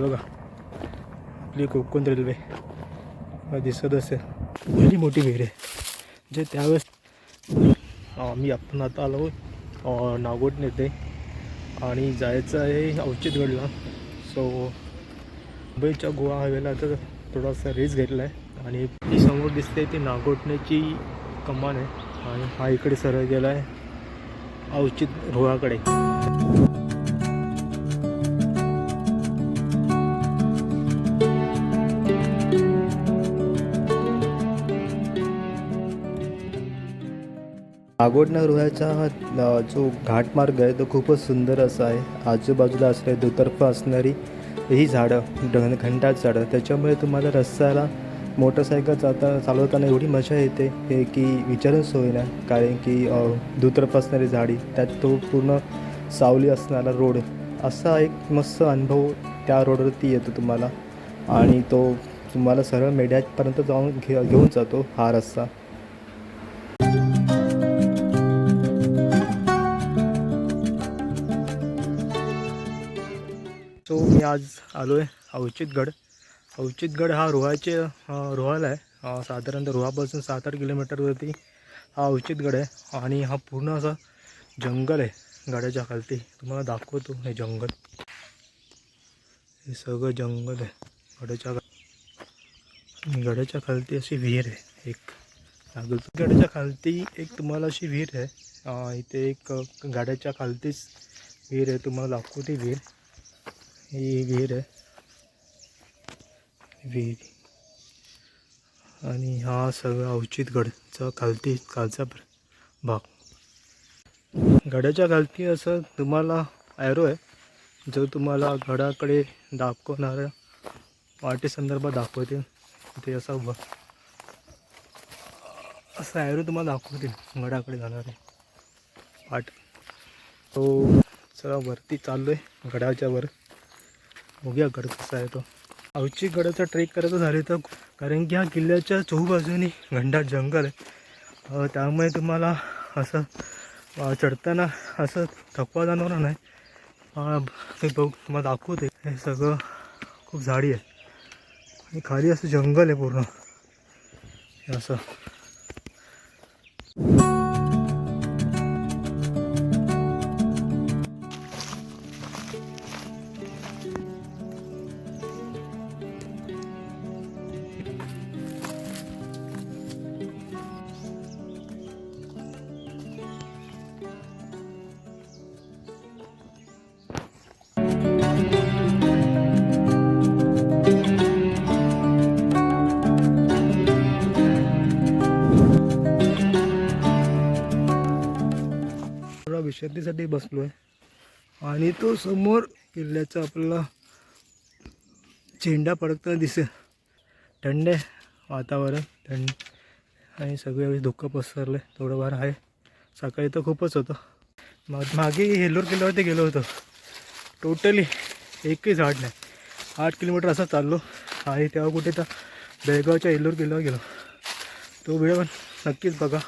बघा. आपली कोकण रेल्वे. दिसत असेल भली मोठी विहीर आहे. जे त्यावेळेस आम्ही आपण आता आलो. नागोट नेते आणि जायचं आहे औचितगडला सो मुंबईच्या गोवा हायवेला तर थोडासा रेस घेतला आहे. आणि ती समोर दिसते ती नागोटण्याची कमान आहे. आणि हा इकडे सरळ गेला आहे औचित रोहाकडे नागोडना रोह्याचा हा जो घाटमार्ग आहे तो खूपच सुंदर असा आहे. आजूबाजूला असणारी दुतर्फा असणारी ही झाडं ढ घंटाट झाडं. त्याच्यामुळे तुम्हाला रस्त्याला मोटरसायकल जाता चालवताना एवढी मजा येते हे की विचारून सोय नाही कारण की दुतर्फ दुतर्फा असणारी झाडी त्यात तो पूर्ण सावली असणारा रोड असा एक मस्त अनुभव त्या रोडवरती येतो तुम्हाला. आणि तो तुम्हाला सरळ मेढ्यापर्यंत जाऊन घे घेऊन जातो हा रस्ता. आज आलो आहे अवचितगड अवचितगड हा रोहाचे अं, रोहाला आहे. साधारणतः रोहापासून सात आठ किलोमीटरवरती हा अवचितगड आहे. आणि हा पूर्ण असा जंगल आहे गडाच्या खालती. तुम्हाला दाखवतो हे जंगल. हे सगळं जंगल आहे गडाच्या खा- गडाच्या खालती अशी विहीर आहे एक. गडाच्या खालती एक तुम्हाला अशी विहीर आहे. इथे एक गाड्याच्या खालतीच विहीर आहे. तुम्हाला दाखवते विहीर. ही विहीर आहे. विहीर. आणि हा सगळा अवचितगडचा खालती खालचा प्र- भाग. गडाच्या खालती असं तुम्हाला ॲरो आहे. जो तुम्हाला गडाकडे दाखवणाऱ्या वाटेसंदर्भात दाखवतील ते असा उभा. असा ॲरो तुम्हाला दाखवतील गडाकडे जाणारे वाट तो चला वरती चाललो आहे गडाच्या वर. बघूया गड कसा आहे तो. अवची गडाचा ट्रेक करायचं झाले तर कारण की ह्या किल्ल्याच्या चहूबाजूनी घंटा जंगल आहे. त्यामुळे तुम्हाला असं चढताना असं थकवा जाणवणार नाही. ते बघ तुम्हाला दाखवते. हे सगळं खूप झाडी आहे. आणि खाली असं जंगल आहे पूर्ण. हे असं. थोडा बसलो आहे आणि तो समोर किल्ल्याचा आपल्याला झेंडा पडकताना दिसेल. थंड आहे वातावरण थंड आणि सगळ्या वेळेस धुकं पसरलं आहे थोडंफार आहे. सकाळी तर खूपच होतं. मग मागे हेल्लोर किल्ल्यावरती गेलो होतो. टोटली एकही झाड नाही. आठ किलोमीटर असं चाललो आणि तेव्हा कुठे तर बेळगावच्या येल्लोर किल्ल्यावर गेलो. तो वेळ पण नक्कीच बघा.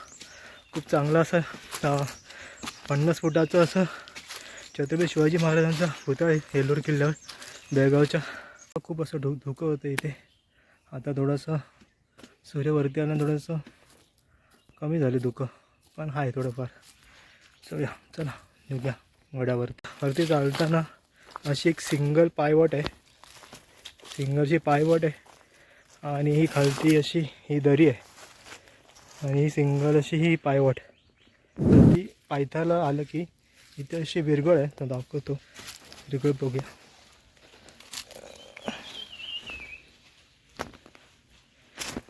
खूप चांगला असा पन्नास फुटाचं असं छत्रपती शिवाजी महाराजांचा पुतळा आहे हेल्लोर किल्ल्यावर बेळगावच्या. खूप असं धु धुकं होतं इथे. आता थोडंसं सूर्यवरती आलं थोडंसं कमी झाले धुकं. पण आहे थोडंफार. चला चला निघूया वड्यावर. वरती चालताना अशी एक सिंगल पायवट आहे. सिंगलची पायवट आहे. आणि ही खालती अशी ही दरी आहे. आणि ही सिंगल अशी ही पायवट. ती पायथ्याला आलं की इथे अशी विरगळ आहे. तर दाखवतो. विरगळ बघूया.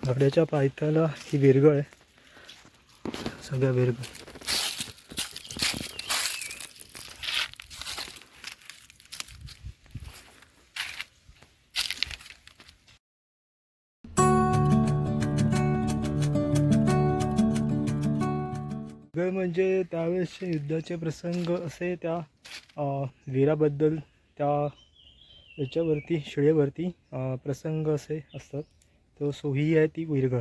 गड्याच्या पायथ्याला ही विरगळ आहे. सगळ्या विरगळ वेळ म्हणजे त्यावेळेसचे युद्धाचे प्रसंग असे त्या वीराबद्दल त्या याच्यावरती शिळेवरती प्रसंग असे असतात. तो सो ही आहे ती विरगळ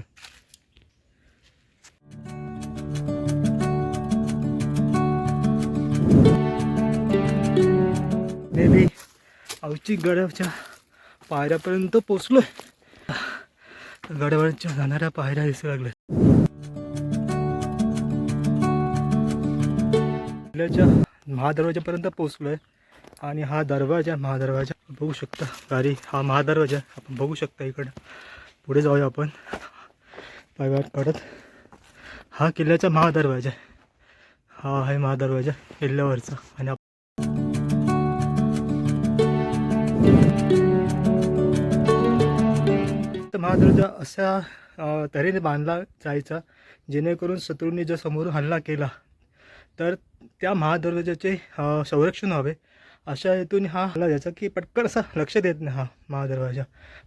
मे बी अवचित गडाच्या पायऱ्यापर्यंत पोचलोय. गडावरच्या जाणाऱ्या पायऱ्या दिसू लागल्या किल्ल्याच्या महादरवाजापर्यंत पोचलोय आणि हा दरवाजा महादरवाजा बघू शकता. गाडी हा महादरवाजा आपण बघू शकता इकडं. पुढे जाऊया आपण. पायवाट काढत. हा किल्ल्याचा महादरवाजा आहे. हा आहे महादरवाजा किल्ल्यावरचा. आणि तर महादरवाजा अशा तऱ्हेने बांधला जायचा. जेणेकरून शत्रूंनी जर समोरून हल्ला केला तर त्या महादरवाजाचे संरक्षण व्हावे अशा हेतून हा हल्ला जायचा की पटकन असा लक्ष देत नाही हा महादरवाजा.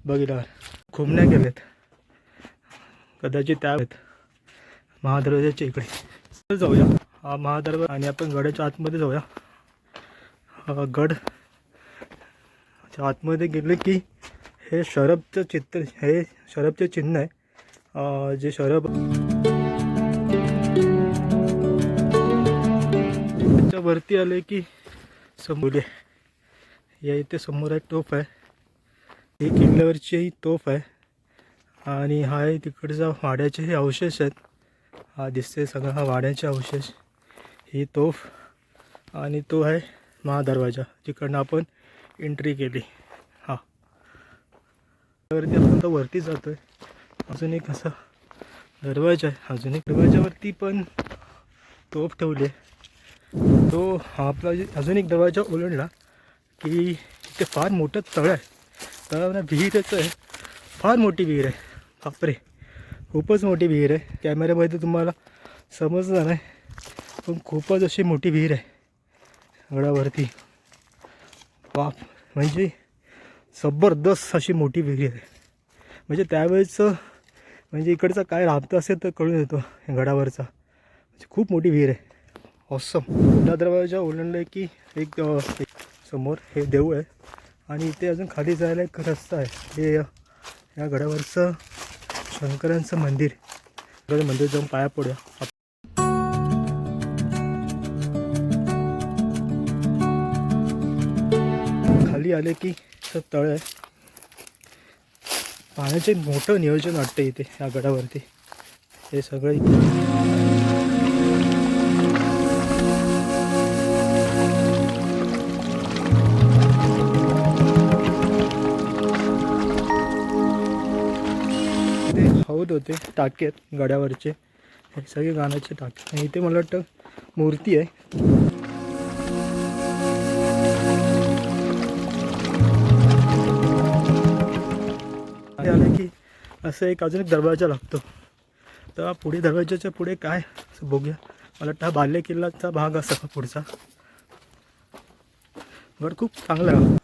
बघितल्यावर खुमण्या गेलेत. कदाचित त्या आहेत महादरवाजाच्या इकडे. तर जाऊया. हा महादरवाजा आणि आपण गडाच्या आतमध्ये जाऊया. गड आतमध्ये गेले की हे शरबचं चित्र हे शरबचे चिन्ह आहे. जे शरब त्याच्या वरती आले की समोर या. इथे समोर आहे तोफ आहे. ही किल्ल्यावरची ही तोफ आहे. आणि हा आहे तिकडचा वाड्याचे हे अवशेष आहेत. हा दिसते सगळा हा वाड्याचे अवशेष. ही तोफ आणि तो आहे महादरवाजा. जिकडनं आपण एंट्री केली. हा. वरती आपण तर वरती जातो आहे अजून एक असा दरवाजा आहे. अजून एक दरवाजावरती पण तोफ ठेवली आहे. तो हा आपला जे- अजून एक दरवाजा ओलांडला की इथे फार मोठं तळ आहे. तळावर विहीरच आहे. फार मोठी विहीर आहे. बापरे. खूपच मोठी विहीर आहे. कॅमेऱ्यामध्ये तुम्हाला समजणार नाही पण खूपच अशी मोठी विहीर आहे. गडावरती बाप. म्हणजे जबरदस्त अशी मोठी विहीर आहे. म्हणजे त्यावेळेचं म्हणजे इकडचं काय राबतं असेल तर कळून येतो. गडावरचा. म्हणजे खूप मोठी विहीर आहे. ऑसम मोठा दरवाजा आहे की एक समोर हे देऊळ आहे. आणि इथे अजून खाली जायला एक रस्ता आहे. हे या गडावरचं शंकरांचं मंदिर. मंदिर जाऊन पाया पडूया. खाली आले की तळ आहे. पाण्याचे मोठं नियोजन वाटतं इथे या गडावरती. हे सगळं इथे होते. टाके आहेत गड्यावरचे. हे सगळे गाण्याचे टाके. आणि इथे मला वाटतं मूर्ती आहे. आलं की असं एक अजून एक दरवाजा लागतो. तर पुढे दरवाजाच्या पुढे काय? असं बघूया. मला वाटतं हा बाल्य किल्लाचा भाग असा पुढचा. बरं खूप चांगला आहे.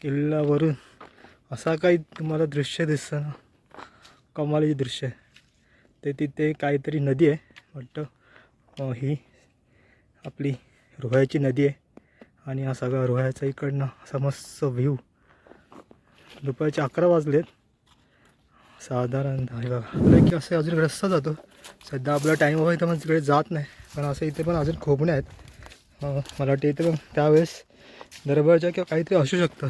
किल्ल्यावरून. असा काही तुम्हाला दृश्य दिसतं ना कमालीचे दृश्य आहे. ते तिथे काहीतरी नदी आहे. वाटतं ही आपली रोह्याची नदी आहे. आणि हा सगळा रोह्याचा इकडनं असा मस्त व्ह्यू दुपारचे अकरा वाजलेत. साधारण बघा. की असे अजून रस्ता जातो. सध्या आपला टाईम वगैरे तर मग तिकडे जात नाही. पण असं इथे पण अजून खोबणे आहेत. मला वाटतं इथे पण त्यावेळेस दरबारच्या किंवा काहीतरी असू शकतं.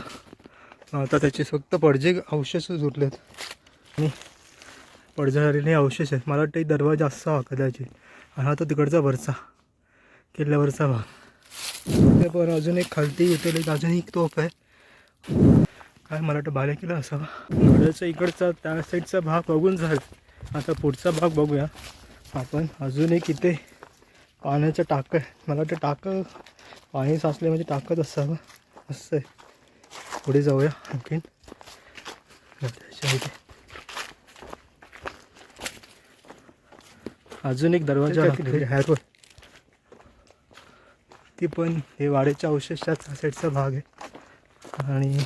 आता त्याचे फक्त पडजे अवशेषच उरलेत आणि पडझालेले अवशेष आहेत. मला वाटतं एक दरवाजा असावा कदाचित. आणि हा तो तिकडचा वरचा. किल्ल्यावरचा भाग. ते पण अजून एक खालती येते एक अजून एक तोफ आहे. काय मला वाटतं बाल्या किल्ला असावा. गडाचा इकडचा त्या साईडचा भाग बघून झाला. आता पुढचा भाग बघूया. आपण अजून एक इथे पाण्याचं टाकं आहे मला वाटतं टाकं पाणी साचले म्हणजे टाकत असावं. असं आहे. पुढे जाऊया आणखीन. त्याच्या इथे अजून एक दरवाजा ती पण हे वाड्याच्या अवशेषाचा साईडचा भाग आहे. आणि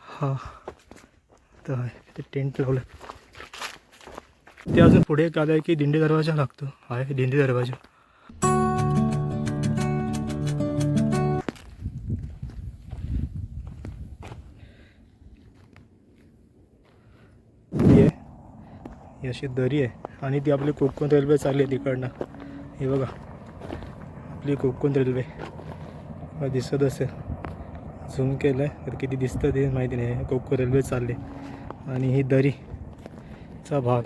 हा तर ते टेंट लावलं ते अजून पुढे एक आलं आहे की दिंडी दरवाजा लागतो. आहे दिंडी दरवाजा. ही ही अशी दरी आहे. आणि ती आपली कोकण रेल्वे चालली आहे तिकडनं. हे बघा आपली कोकण रेल्वे. दिसत असेल. झूम केलं आहे तर किती दिसतं ते माहिती नाही. कोकण रेल्वे चालले. आणि ही दरीचा भाग.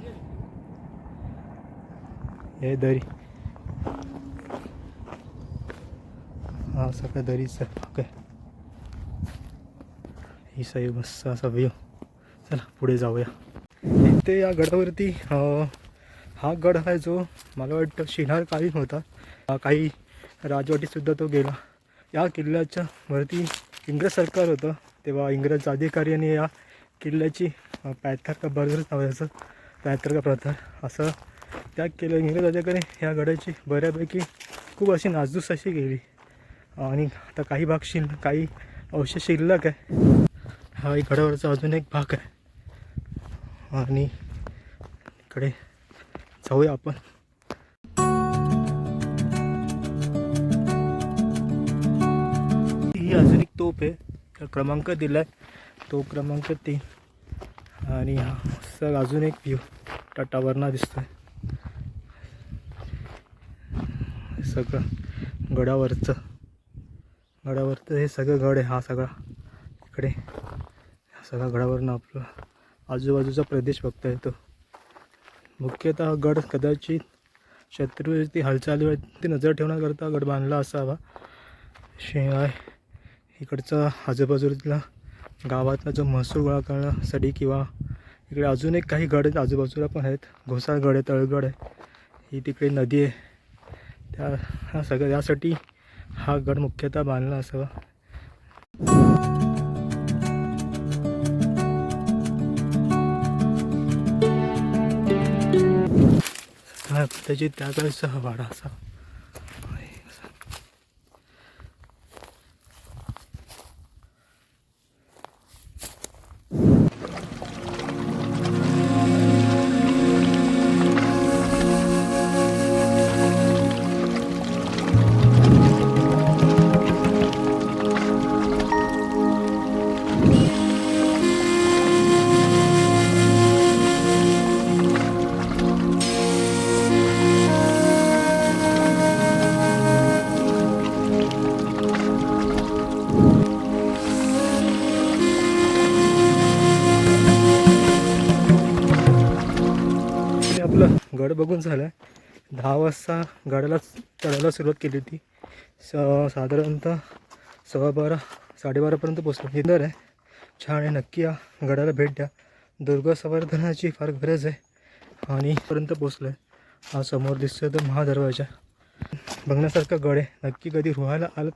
हे दरी. हा सगळा दरीचा भाग आहे. ही सही मस्त असा व्ह्यू चला पुढे जाऊया. इथे या गडावरती हा गड आहे जो मला वाटतं शिनारकालीन होता. काही राजवटीसुद्धा तो गेला. या किल्ल्याच्या वरती इंग्रज सरकार होतं. तेव्हा इंग्रज अधिकाऱ्यांनी या किल्ल्याची अं, पॅथर का बर्गर नावाचं पॅथर का असं त्या केलं. इंग्रज अधिकारी या गडाची बऱ्यापैकी खूप अशी नाजूस अशी गेली आणि आता काही भाग शिल काही अवशेष शिल्लक आहे. हा एक गडावरचा अजून एक भाग आहे. आणि इकडे जाऊया आपण. ही अजून एक तोप आहे. क्रमांक दिला आहे तो क्रमांक तीन. आणि हा सर अजून एक व्ह्यू टाटावरना दिसतोय. सगळं गडावरचं. गडावरचं हे सगळं गड आहे हा सगळा. इकडे. हा सगळा गडावरनं आपलं आजूबाजूचा प्रदेश बघता येतो. मुख्यतः गड कदाचित शत्रूची हालचालीवरती नजर ठेवण्याकरता गड बांधला असावा. शिवाय इकडचा आजूबाजूला गावातला जो महसूल गोळा करण्यासाठी किंवा इकडे अजून एक काही गड आहेत आजूबाजूला पण आहेत. घोसाळगड आहे तळगड आहे. ही तिकडे नदी आहे. त्या हा यासाठी हा गड मुख्यतः बांधला असावा. त्याची त्याचा काळचा असा गड बघून झालं आहे दहा वाजता गडाला चढायला सुरुवात केली होती. स साधारणतः सव्वा बारा साडेबारापर्यंत पोचलो हिंदर आहे. छान आहे. नक्की या गडाला भेट द्या. दुर्गा संवर्धनाची फार गरज आहे. आणि पर्यंत पोचलो आहे हा समोर दिसतोय तो महादरवाजा. बघण्यासारखा गड आहे. नक्की कधी रुहायला आलं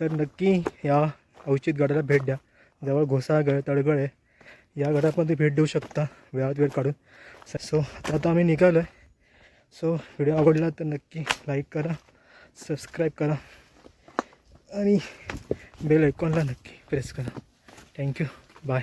तर नक्की या अवचित गडाला भेट द्या. जवळ घोसाळ गड तळगड आहे. या गडामध्ये भेट देऊ शकता. वेळात वेळ काढून. सो आता आम्ही निघालो आहे सो व्हिडिओ आवडला तर नक्की लाईक करा सबस्क्राईब करा आणि बेल आयकॉनला नक्की प्रेस करा. Thank you bye